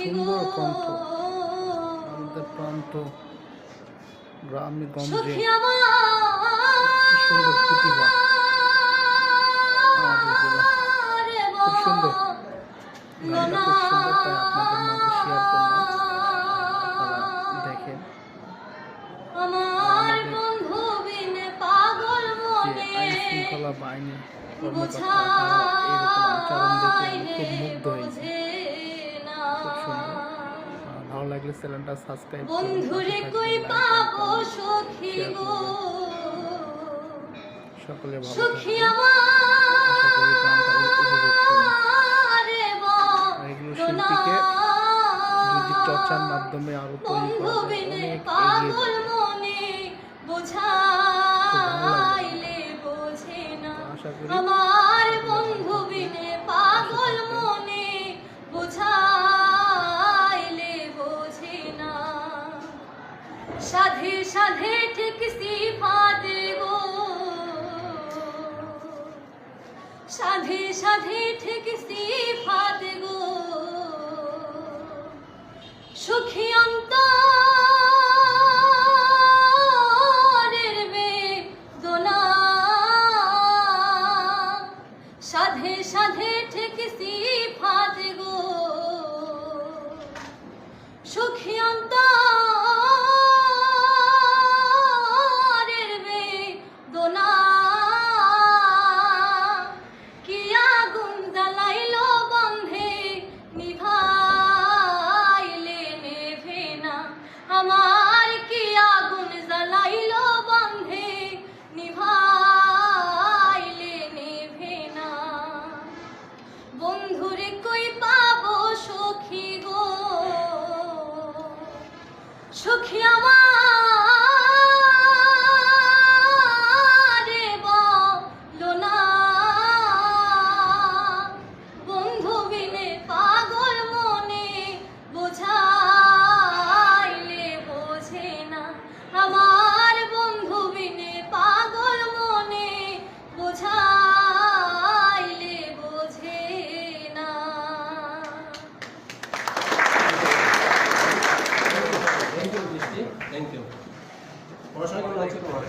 সুন্দর কণ্ঠ। আমাদের প্রান্ত গ্রামে গঞ্জে। সুন্দর প্রতিভা খুব সুন্দর। গানটা খুব সুন্দর তাই আপনাদের মাঝে শেয়ার করলাম। আপনারা দেখেন। আমার বন্ধু বিনে পাগল যে আইন শৃঙ্খলা বাহিনী কর্মকর্তা তারা এরকম আচরণ দেখে খুব মুগ্ধ হয়েছি। লাগলে চ্যানেলটা সাবস্ক্রাইব বন্ধুরে কই পাবো সখী গো? সকলে ভালো সখী আমার এগুলো শিল্পীকে যদি চর্চার মাধ্যমে আরও তৈরি করা যায় অনেক এগিয়ে পাগল যাবে। মনে আশা করি সাধে সাধে ঠিক সিফা দেব। সাধে সাধে ঠিক সিফা দেব। সুখী সখী থ্যাংক ইউ পড়াশোনা কেমন হচ্ছে তোমার?